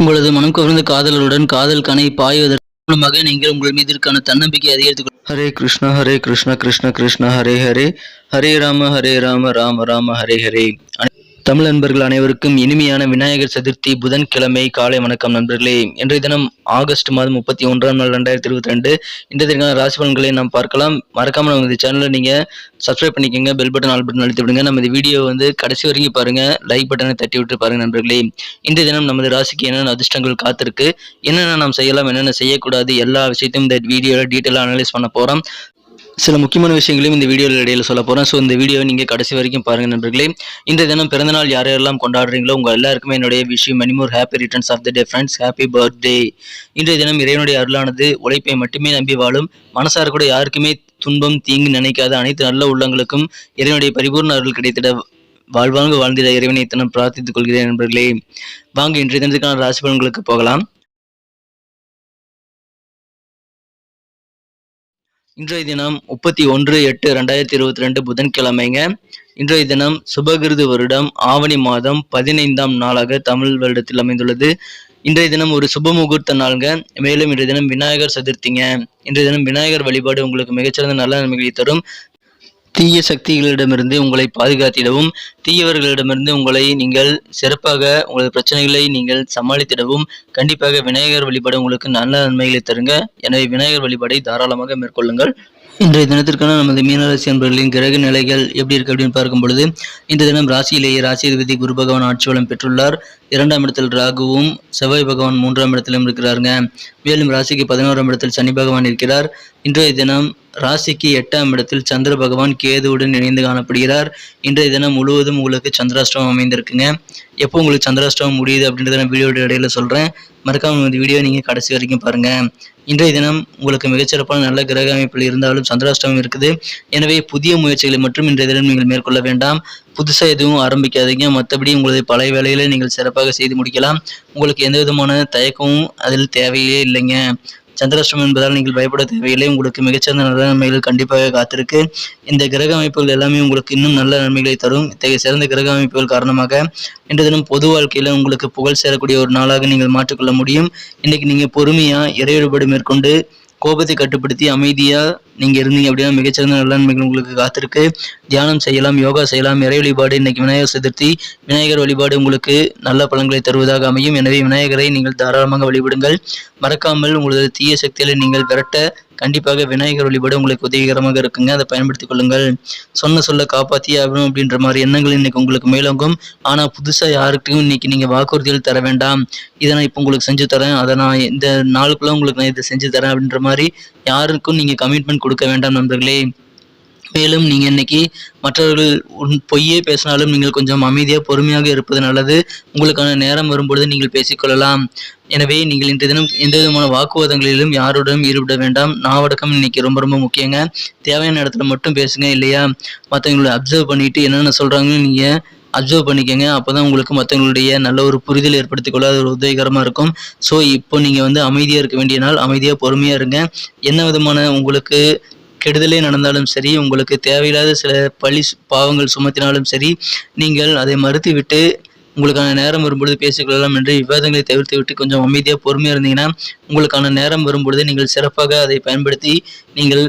உங்களது மனம் கவர்ந்த காதலருடன் காதல் கனை பாய்வதற்கு மூலமாக நீங்கள் உங்கள் மீதிற்கான தன்னம்பிக்கை அதிகரித்துக் ஹரே கிருஷ்ணா ஹரே கிருஷ்ணா கிருஷ்ண கிருஷ்ணா ஹரே ஹரே. ஹரே ராம ஹரே ராம ராம ராம ஹரே ஹரே. தமிழ் நண்பர்கள் அனைவருக்கும் இனிமையான விநாயகர் சதுர்த்தி புதன்கிழமை காலை வணக்கம் நண்பர்களே. இன்றைய தினம் ஆகஸ்ட் மாதம் முப்பத்தி ஒன்றாம் நாள் ரெண்டாயிரத்தி இருபத்தி ரெண்டு. இன்றைய தினம் ராசி பலன்களை நாம் பார்க்கலாம். மறக்காம நம்ம இந்த சேனலை நீங்க சப்ஸ்கிரைப் பண்ணிக்கோங்க பெல் பட்டன் ஆல் பட்டன் அழுத்தி விடுங்க. நம்ம இந்த வீடியோ வந்து கடைசி வரைக்கும் பாருங்க. லைக் பட்டனை தட்டி விட்டு பாருங்க நண்பர்களே. இன்றைய தினம் நமது ராசிக்கு என்னென்ன அதிர்ஷ்டங்கள் காத்திருக்கு என்னென்ன நாம் செய்யலாம் என்னென்ன செய்யக்கூடாது எல்லா விஷயத்தையும் இந்த வீடியோவில் டீட்டெயிலாக அனலைஸ் பண்ண போகிறோம் சில முக்கியமான விஷயங்களையும் இந்த வீடியோவில் இடையில சொல்ல போகிறேன் ஸோ இந்த வீடியோவை நீங்கள் கடைசி வரைக்கும் பாருங்கள் நண்பர்களே. இந்த தினம் பிறந்தநாள் யார் யாரெல்லாம் கொண்டாடுறீங்களோ உங்கள் எல்லாருக்குமே என்னுடைய விஷயம் many more happy returns of the day friends happy birthday இன்றைய தினம் இறைவனுடைய அருளானது உழைப்பை மட்டுமே நம்பி வாழும் மனசார் கூட யாருக்குமே துன்பம் தீங்கு நினைக்காத அனைத்து நல்ல உள்ளங்களுக்கும் இறைவனுடைய பரிபூர்ண அருள் கிடைத்திட வாழ்வாங்க வாழ்ந்திட இறைவனை தினம் பிரார்த்தித்துக் கொள்கிறேன் நண்பர்களே. வாங்க இன்றைய தினத்துக்கான ராசி பலன்களுக்கு போகலாம். இன்றைய தினம் முப்பத்தி ஒன்று எட்டு ரெண்டாயிரத்தி இருபத்தி ரெண்டு புதன்கிழமைங்க. இன்றைய தினம் சுபகிருது வருடம் ஆவணி மாதம் பதினைந்தாம் நாளாக தமிழ் வருடத்தில் அமைந்துள்ளது. இன்றைய தினம் ஒரு சுப முகூர்த்த நாளுங்க. மேலும் இன்றைய தினம் விநாயகர் சதுர்த்திங்க. இன்றைய தினம் விநாயகர் வழிபாடு உங்களுக்கு மிகச்சிறந்த நல்ல நன்மைகளை தரும். தீய சக்திகளிடமிருந்து உங்களை பாதுகாத்திடவும் தீயவர்களிடமிருந்து உங்களை நீங்கள் சிறப்பாக உங்களது பிரச்சனைகளை நீங்கள் சமாளித்திடவும் கண்டிப்பாக விநாயகர் வழிபாடு உங்களுக்கு நல்ல நன்மைகளை தருங்க. எனவே விநாயகர் வழிபாடை தாராளமாக மேற்கொள்ளுங்கள். இன்றைய தினத்திற்கான நமது மீனராசி என்பவர்களின் கிரக நிலைகள் எப்படி இருக்கு அப்படின்னு பார்க்கும் பொழுது இந்த தினம் ராசியிலேயே ராசிதிபதி குரு பகவான் ஆட்சி வளம் பெற்றுள்ளார். இரண்டாம் இடத்தில் ராகுவும் செவ்வாய் பகவான் மூன்றாம் இடத்திலும் இருக்கிறாருங்க. மேலும் ராசிக்கு பதினோராம் இடத்தில் சனி பகவான் இருக்கிறார். இன்றைய தினம் ராசிக்கு எட்டாம் இடத்தில் சந்திர பகவான் கேதுவுடன் இணைந்து காணப்படுகிறார். இன்றைய தினம் முழுவதும் உங்களுக்கு சந்திராஷ்டமம் அமைந்திருக்குங்க. எப்போ உங்களுக்கு சந்திராஷ்டமம் முடியுது அப்படின்றத நான் வீடியோட இடையில சொல்கிறேன் மறக்காம இந்த வீடியோ நீங்கள் கடைசி வரைக்கும் பாருங்க. இன்றைய தினம் உங்களுக்கு மிகச்சிறப்பான நல்ல கிரக அமைப்பில் இருந்தாலும் சந்திராஷ்டமம் இருக்குது. எனவே புதிய முயற்சிகளை மட்டும் இன்றைய தினம் நீங்கள் மேற்கொள்ள வேண்டாம். புதுசாக எதுவும் ஆரம்பிக்காதீங்க. மற்றபடி உங்களது பழைய வேலைகளை நீங்கள் சிறப்பாக செய்து முடிக்கலாம். உங்களுக்கு எந்த விதமான தயக்கமும் அதில் தேவையே இல்லைங்க. சந்திராஷ்டமம் என்பதால் நீங்கள் பயப்பட தேவையில்லை. உங்களுக்கு மிகச்சிறந்த நல்ல நன்மைகள் கண்டிப்பாக காத்திருக்கு. இந்த கிரக அமைப்புகள் எல்லாமே உங்களுக்கு இன்னும் நல்ல நன்மைகளை தரும். இத்தகைய சிறந்த கிரக அமைப்புகள் காரணமாக இன்று தினம் பொது வாழ்க்கையில் உங்களுக்கு புகழ் சேரக்கூடிய ஒரு நாளாக நீங்கள் மாற்றிக்கொள்ள முடியும். இன்னைக்கு நீங்கள் பொறுமையாக இறை மேற்கொண்டு கோபத்தை கட்டுப்படுத்தி அமைதியா நீங்க இருந்தீங்க அப்படின்னா மிகச்சிறந்த நல்ல நன்மைகள் உங்களுக்கு காத்திருக்கு. தியானம் செய்யலாம் யோகா செய்யலாம் இறை வழிபாடு இன்னைக்கு விநாயகர் சதுர்த்தி. விநாயகர் வழிபாடு உங்களுக்கு நல்ல பலன்களை தருவதாக அமையும். எனவே விநாயகரை நீங்கள் தாராளமாக வழிபடுங்கள். மறக்காமல் உங்களது தீய சக்திகளை நீங்கள் விரட்ட கண்டிப்பாக விநாயகர் வழிபாடு உங்களுக்கு உதவிகரமாக இருக்குங்க. அதை பயன்படுத்திக் கொள்ளுங்கள். சொன்ன சொல்ல காப்பாத்தியே ஆகணும் அப்படின்ற மாதிரி எண்ணங்கள் இன்னைக்கு உங்களுக்கு மேலோங்கும். ஆனா புதுசா யாருக்கும் இன்னைக்கு நீங்க வாக்குறுதிகள் தர வேண்டாம். இதை நான் இப்போ உங்களுக்கு செஞ்சு தரேன். அதை நான் இந்த நாளுக்குள்ள உங்களுக்கு நான் இதை செஞ்சு தரேன் அப்படின்ற மாதிரி யாருக்கும் நீங்க கமிட்மெண்ட் கொடுக்க வேண்டாம் நண்பர்களே. மேலும் நீங்கள் இன்னைக்கு மற்றவர்கள் உன் பொய்யே பேசினாலும் நீங்கள் கொஞ்சம் அமைதியாக பொறுமையாக இருப்பது நல்லது. உங்களுக்கான நேரம் வரும்பொழுது நீங்கள் பேசிக்கொள்ளலாம். எனவே நீங்கள் இன்றைய தினம் எந்த விதமான வாக்குவாதங்களிலும் யாருடனும் ஈடுபட வேண்டாம். நாவடக்கம் இன்னைக்கு ரொம்ப ரொம்ப முக்கியங்க. தேவையான இடத்துல மட்டும் பேசுங்க இல்லையா? மற்றவங்களை அப்சர்வ் பண்ணிட்டு என்னென்ன சொல்கிறாங்கன்னு நீங்கள் அப்சர்வ் பண்ணிக்கோங்க. அப்போ தான் உங்களுக்கு மற்றவங்களுடைய நல்ல ஒரு புரிதல் ஏற்படுத்திக் கொள்ள அது ஒரு உதவிகரமாக இருக்கும். ஸோ இப்போ நீங்கள் வந்து அமைதியாக இருக்க வேண்டிய நாள் அமைதியாக பொறுமையாக இருங்க. என்ன விதமான உங்களுக்கு கெடுதலே நடந்தாலும் சரி உங்களுக்கு தேவையில்லாத சில பழி பாவங்கள் சுமத்தினாலும் சரி நீங்கள் அதை மறுத்துவிட்டு உங்களுக்கான நேரம் வரும்பொழுது பேசிக்கொள்ளலாம் என்று விவாதங்களை தவிர்த்து விட்டு கொஞ்சம் அமைதியாக பொறுமையாக இருந்தீங்கன்னா உங்களுக்கான நேரம் வரும்பொழுது நீங்கள் சிறப்பாக அதை பயன்படுத்தி நீங்கள்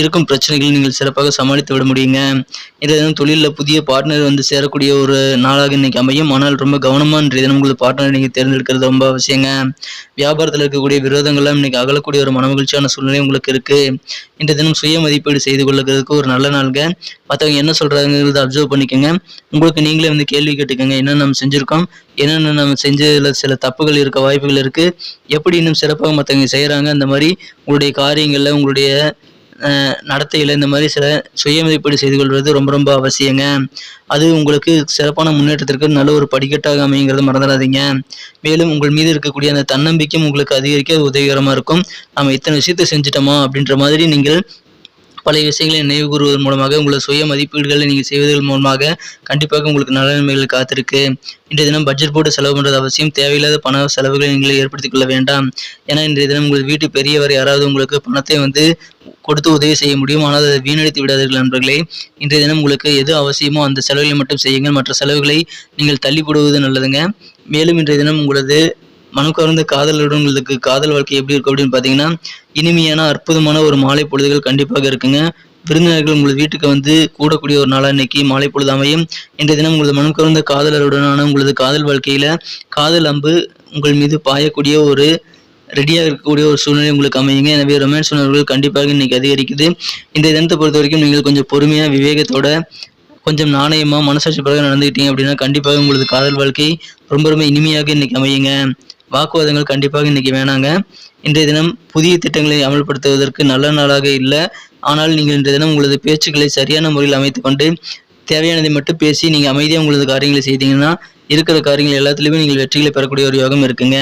இருக்கும் பிரச்சனைகளை நீங்கள் சிறப்பாக சமாளித்து விட முடியுங்க. இன்றைய தொழிலில் புதிய பார்ட்னர் வந்து சேரக்கூடிய ஒரு நாளாக இன்னைக்கு அமையும். ஆனால் ரொம்ப கவனமாக இன்றைய தினம் உங்களது பார்ட்னரை நீங்கள் தேர்ந்தெடுக்கிறது ரொம்ப அவசியங்க. வியாபாரத்தில் இருக்கக்கூடிய விரோதங்கள்லாம் இன்னைக்கு அகலக்கூடிய ஒரு மனமகிழ்ச்சியான சூழ்நிலை உங்களுக்கு இருக்கு. இன்றைய தினம் சுய மதிப்பீடு செய்து கொள்ளுறதுக்கு ஒரு நல்ல நாளுங்க. மற்றவங்க என்ன சொல்றாங்கிறத அப்சர்வ் பண்ணிக்கோங்க. உங்களுக்கு நீங்களே வந்து கேள்வி கேட்டுக்கோங்க. என்ன நம்ம செஞ்சுருக்கோம்? என்னென்ன நம்ம செஞ்சதில் சில தப்புகள் இருக்க வாய்ப்புகள் இருக்குது எப்படி இன்னும் சிறப்பாக மற்றவங்க செய்கிறாங்க அந்த மாதிரி உங்களுடைய காரியங்களில் உங்களுடைய நடத்தையில் இந்த மாதிரி சில சுய மதிப்பீடு செய்து கொள்வது ரொம்ப ரொம்ப அவசியங்க. அது உங்களுக்கு சிறப்பான முன்னேற்றத்திற்கு நல்ல ஒரு படிக்கட்டாக அமைங்கிறத மறந்துடாதீங்க. மேலும் உங்கள் மீது இருக்கக்கூடிய அந்த தன்னம்பிக்கையும் உங்களுக்கு அதிகரிக்க உதவிகரமாக இருக்கும். நம்ம இத்தனை விஷயத்தை செஞ்சிட்டோமா அப்படின்ற மாதிரி நீங்கள் பழைய விஷயங்களை நினைவு கூறுவதன் மூலமாக உங்களது சுய மதிப்பீடுகளை நீங்கள் செய்வதன் மூலமாக கண்டிப்பாக உங்களுக்கு நல்ல நன்மைகள் காத்திருக்கு. இன்றைய தினம் பட்ஜெட் போட்டு செலவு பண்ணுறது அவசியம். தேவையில்லாத பண செலவுகளை நீங்களே ஏற்படுத்திக் கொள்ள வேண்டாம். ஏன்னா இன்றைய தினம் உங்கள் வீட்டு பெரியவர் யாராவது உங்களுக்கு பணத்தை வந்து கொடுத்து உதவி செய்ய முடியும் ஆனால் அதை வீணடித்து விடாதீர்கள் நண்பர்களே. இன்றைய தினம் உங்களுக்கு எது அவசியமோ அந்த செலவுகளை மட்டும் செய்யுங்கள். மற்ற செலவுகளை நீங்கள் தள்ளிப்படுவது நல்லதுங்க. மேலும் இன்றைய தினம் உங்களது மனம் கவர்ந்த காதலுடன் உங்களுக்கு காதல் வாழ்க்கை எப்படி இருக்கும் அப்படின்னு பார்த்தீங்கன்னா இனிமையான அற்புதமான ஒரு மாலை பொழுதுகள் கண்டிப்பாக இருக்குங்க. விருந்தினர்கள் உங்கள் வீட்டுக்கு வந்து கூடக்கூடிய ஒரு நாளாக இன்னைக்கு மாலை பொழுது அமையும். இன்றைய தினம் உங்களது மனம் கவர்ந்த காதலருடனான உங்களது காதல் வாழ்க்கையில காதல் அம்பு உங்கள் மீது பாயக்கூடிய ஒரு ரெடியாக இருக்கக்கூடிய ஒரு சூழ்நிலை உங்களுக்கு அமையுங்க. எனவே ரொமான்ஸ் உணர்வுகள் கண்டிப்பாக இன்னைக்கு அதிகரிக்குது. இந்த தினத்தை பொறுத்த வரைக்கும் நீங்கள் கொஞ்சம் பொறுமையாக விவேகத்தோட கொஞ்சம் நாணயமாக மனசாட்சி பிறகு நடந்துக்கிட்டீங்க அப்படின்னா கண்டிப்பாக உங்களது காதல் வாழ்க்கை ரொம்ப ரொம்ப இனிமையாக இன்னைக்கு அமையுங்க. வாக்குவாதங்கள் கண்டிப்பாக இன்னைக்கு வேணாங்க. இன்றைய தினம் புதிய திட்டங்களை அமல்படுத்துவதற்கு நல்ல நாளாக இல்லை. ஆனால் நீங்கள் இன்றைய தினம் உங்களது பேச்சுக்களை சரியான முறையில் அமைத்துக்கொண்டு தேவையானதை மட்டும் பேசி நீங்கள் அமைதியாக உங்களது காரியங்களை செய்தீங்கன்னா இருக்கிற காரியங்கள் எல்லாத்துலேயுமே நீங்கள் வெற்றிகளை பெறக்கூடிய ஒரு யோகம் இருக்குங்க.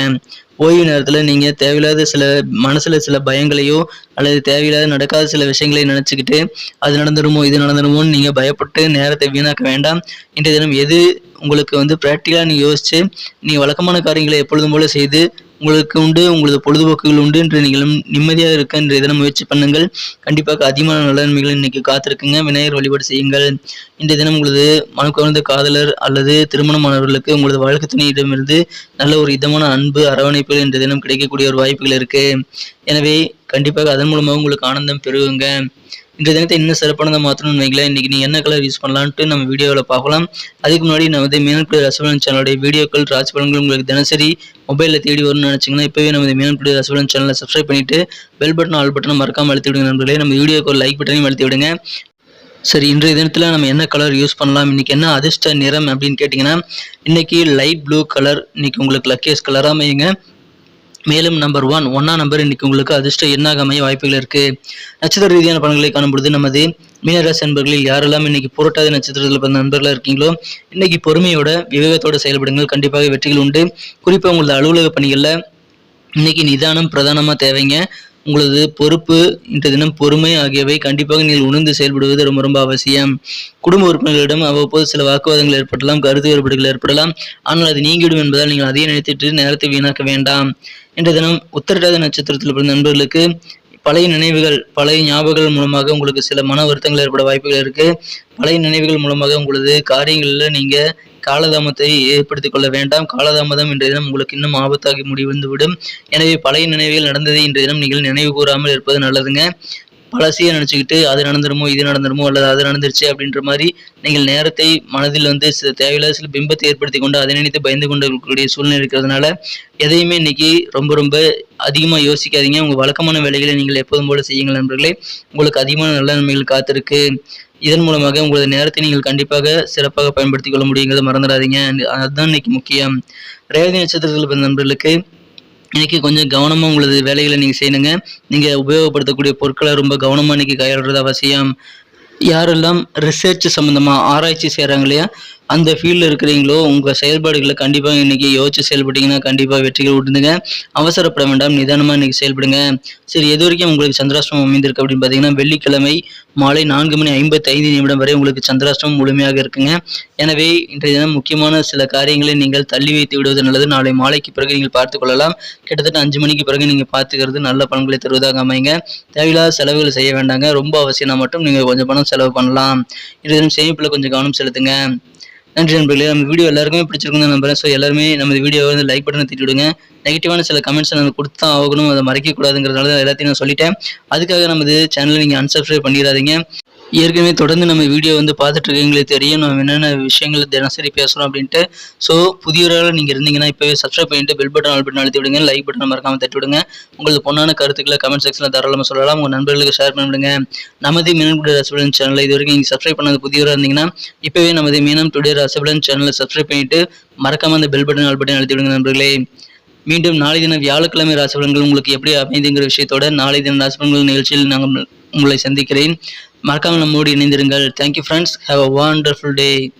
ஓய்வு நேரத்தில் நீங்கள் தேவையில்லாத சில மனசில் சில பயங்களையோ அல்லது தேவையில்லாத நடக்காத சில விஷயங்களையும் நினச்சிக்கிட்டு அது நடந்துருமோ இது நடந்துருமோன்னு நீங்கள் பயப்பட்டு நேரத்தை வீணாக்க வேண்டாம். இன்றைய தினம் எது உங்களுக்கு வந்து ப்ராக்டிக்கலாக நீங்கள் யோசித்து நீங்கள் வழக்கமான காரியங்களை எப்பொழுதும் போல செய்து உங்களுக்கு உண்டு உங்களது பொழுதுபோக்குகள் உண்டு என்று நீங்களும் நிம்மதியாக இருக்க இன்றைய தினம் முயற்சி பண்ணுங்கள். கண்டிப்பாக அதிகமான நலன்மைகள் இன்னைக்கு காத்திருக்குங்க. விநாயகர் வழிபாடு செய்யுங்கள். இன்றைய தினம் உங்களது மனக்கவர்ந்த காதலர் அல்லது திருமணமானவர்களுக்கு உங்களது வழக்கு துணையிடமிருந்து நல்ல ஒரு இதமான அன்பு அரவணைப்புகள் இன்றைய தினம் கிடைக்கக்கூடிய ஒரு வாய்ப்புகள் இருக்கு. எனவே கண்டிப்பாக அதன் மூலமாக உங்களுக்கு ஆனந்தம் பெறுவீங்க இன்றைய தினத்தை இன்னும் சிறப்பானதை மாற்றணும்னு வைங்களேன் இன்றைக்கி நீ என்ன கலர் யூஸ் பண்ணலான்ட்டு நம்ம வீடியோவில் பார்க்கலாம். அதுக்கு முன்னாடி நமது மீனன்குடி ரசபலன் சேனலுடைய வீடியோக்கள் ராசி பலன்கள் உங்களுக்கு தினசரி மொபைலில் தேடி வரும்னு நினச்சிங்கன்னா இப்போவே நமது மீனன்குடி ரசபலன் சேனலை சப்ஸ்கிரைப் பண்ணிவிட்டு பெல் பட்டன் ஆல் பட்டனை மறக்காமல் அழுத்தி விடுங்க நண்பர்களே. நம்ம வீடியோக்கு ஒரு லைக் பட்டனையும் அழுத்தி விடுங்க. சரி இன்றைய தினத்தில் நம்ம என்ன கலர் யூஸ் பண்ணலாம்? இன்றைக்கி என்ன அதிர்ஷ்ட நிறம் அப்படின்னு கேட்டிங்கன்னா இன்னைக்கு லைட் ப்ளூ கலர் இன்றைக்கி உங்களுக்கு லக்கியஸ் கலராக அமையுங்க. மேலும் நம்பர் ஒன் ஒன்னா நம்பர் இன்னைக்கு உங்களுக்கு அதிர்ஷ்ட எண்ணாக அமைய வாய்ப்புகள் இருக்கு. நட்சத்திர ரீதியான பலன்களை காணும்பொழுது நமது மீனராசி நண்பர்களில் யாரெல்லாம் இன்னைக்கு புரட்டாதி நட்சத்திரத்தில் பிறந்த நண்பர்களாக இருக்கீங்களோ இன்னைக்கு பொறுமையோட விவேகத்தோட செயல்படுங்கள். கண்டிப்பாக வெற்றிகள் உண்டு. குறிப்பாக உங்களது அலுவலக பணிகளில் இன்னைக்கு நிதானம் பிரதானமாக தேவைங்க. உங்களது பொறுப்பு இந்த தினம் பொறுமை ஆகியவை கண்டிப்பாக நீங்கள் உணர்ந்து செயல்படுவது ரொம்ப ரொம்ப அவசியம். குடும்ப உறுப்பினர்களிடம் அவ்வப்போது சில வாக்குவாதங்கள் ஏற்படலாம் கருத்து வேறுபாடுகள் ஏற்படலாம். ஆனால் அது நீங்கிவிடும் என்பதால் நீங்கள் அதையே நினைத்துட்டு நேரத்தை வீணாக்க வேண்டாம். இன்றைய தினம் உத்தரடாத நட்சத்திரத்தில் பிறந்த நண்பர்களுக்கு பழைய நினைவுகள் பழைய ஞாபகங்கள் மூலமாக உங்களுக்கு சில மன வருத்தங்கள் ஏற்பட வாய்ப்புகள் இருக்கு. பழைய நினைவுகள் மூலமாக உங்களது காரியங்களில் நீங்க காலதாமத்தை ஏற்படுத்திக் கொள்ள வேண்டாம். காலதாமதம் இன்றைய தினம் உங்களுக்கு இன்னும் ஆபத்தாகி முடிவந்துவிடும். எனவே பழைய நினைவுகள் நடந்ததை இன்றைய தினம் நீங்கள் நினைவு கூறாமல் இருப்பது நல்லதுங்க. பழசையே நினச்சிக்கிட்டு அது நடந்துருமோ இது நடந்துருமோ அல்லது அது நடந்துருச்சு அப்படின்ற மாதிரி நீங்கள் நேரத்தை மனதில் வந்து சில தேவையில்லாத சில பிம்பத்தை ஏற்படுத்தி கொண்டு அதை நினைத்து பயந்து கொண்டு இருக்கக்கூடிய சூழ்நிலை இருக்கிறதுனால எதையுமே இன்னைக்கு ரொம்ப ரொம்ப அதிகமாக யோசிக்காதீங்க. உங்கள் வழக்கமான வேலைகளை நீங்கள் எப்போதும் போல செய்யுங்கள் நண்பர்களே. உங்களுக்கு அதிகமான நல்ல நன்மைகள் காத்திருக்கு. இதன் மூலமாக உங்களது நேரத்தை நீங்கள் கண்டிப்பாக சிறப்பாக பயன்படுத்திக் கொள்ள முடியுங்கிறத மறந்துடாதீங்க. அதுதான் இன்னைக்கு முக்கியம். ரேவதி நட்சத்திரத்தில் பிறந்த நண்பர்களுக்கு இன்றைக்கி கொஞ்சம் கவனமாக உங்களது வேலைகளை நீங்கள் செய்யணுங்க நீங்கள் உபயோகப்படுத்தக்கூடிய பொருட்களை ரொம்ப கவனமாக இன்றைக்கி கையாளுறது அவசியம். யாரெல்லாம் ரிசர்ச் சம்மந்தமாக ஆராய்ச்சி செய்கிறாங்க இல்லையா அந்த ஃபீல்டில் இருக்கிறீங்களோ உங்கள் செயல்பாடுகளை கண்டிப்பாக இன்றைக்கி யோசிச்சு செயல்பட்டீங்கன்னா கண்டிப்பாக வெற்றிகள் விட்டுதுங்க அவசரப்பட வேண்டாம் நிதானமாக இன்றைக்கி செயல்படுங்க. சரி எது வரைக்கும் உங்களுக்கு சந்திராஷ்டமம் அமைந்திருக்கு அப்படின்னு பார்த்தீங்கன்னா வெள்ளிக்கிழமை மாலை நான்கு மணி ஐம்பத்தி ஐந்து நிமிடம் வரை உங்களுக்கு சந்திராஷ்டமம் முழுமையாக இருக்குங்க. எனவே இன்றைய தினம் முக்கியமான சில காரியங்களை நீங்கள் தள்ளி வைத்து விடுவது நல்லது. நாளை மாலைக்கு பிறகு நீங்கள் பார்த்து கொள்ளலாம். கிட்டத்தட்ட அஞ்சு மணிக்கு பிறகு நீங்கள் பார்த்துக்கிறது நல்ல பலன்களை தருவதாக அமைங்க தேவையில்லாத செலவுகள் செய்ய வேண்டாங்க. ரொம்ப அவசியம்னா மட்டும் நீங்கள் கொஞ்சம் பணம் செலவு பண்ணலாம். இன்றைய தினம் சேமிப்பில் கொஞ்சம் கவனம் செலுத்துங்க. நன்றி நண்பர்களே. நம்ம வீடியோ எல்லாருக்குமே பிடிச்சிருக்குன்னு நம்புறேன். ஸோ எல்லாருமே நம்ம வீடியோ வந்து லைக் பட்டனை திட்டி விடுங்க நெகட்டிவான சில கமெண்ட்ஸ் நம்ம கொடுத்தா ஆகணும். அதை மறைக்கக்கூடாதுங்கிறதுனால எல்லாத்தையும் நான் சொல்லிட்டேன். அதுக்காக நமது சேனலை நீங்கள் அன்சப்ஸ்கிரைப் பண்ணிடாதீங்க. ஏற்கனவே தொடர்ந்து நம்ம வீடியோ வந்து பார்த்துட்டு இருக்கீங்களே தெரியும் நம்ம என்னென்ன விஷயங்கள் தினசரி பேசுகிறோம் அப்படின்ட்டு. ஸோ புதியவராக நீங்கள் இருந்தீங்கன்னா இப்போவே சப்ஸ்கிரைப் பண்ணிட்டு பெல் பட்டன் ஆல் பட்டன் அழுத்தி விடுங்க. லைக் பட்டன் மறக்காமல் தட்டி விடுங்க. உங்களுக்கு பொண்ணான கருத்துக்களை கமெண்ட் செக்ஷனில் தாராளமாக சொல்லலாம். உங்கள் நண்பர்களுக்கு ஷேர் பண்ணிவிடுங்க நமது மீனம் டுடே ரசபலன் சேனலை இது வரைக்கும் நீங்கள் சப்ஸ்கிரைப் பண்ணது புதியவராக இருந்தீங்கன்னா இப்போவே நமது மீனம் டுடே ரசபலன் சேனலை சப்ஸ்கிரைப் பண்ணிவிட்டு மறக்காமல் அந்த பெல் பட்டன் ஆல் பட்டன் அழுத்தி விடுங்க நண்பர்களே. மீண்டும் நாளை தினம் வியாழக்கிழமை ராசிபலன்கள் உங்களுக்கு எப்படி அமைதுங்கிற விஷயத்தோட நாளை தினம் ராசிபலன்கள் நிகழ்ச்சியில் நாங்கள் உங்களை சந்திக்கிறேன். மறக்காமல் நம்மோடு இணைந்திருங்கள். Thank you friends have a wonderful day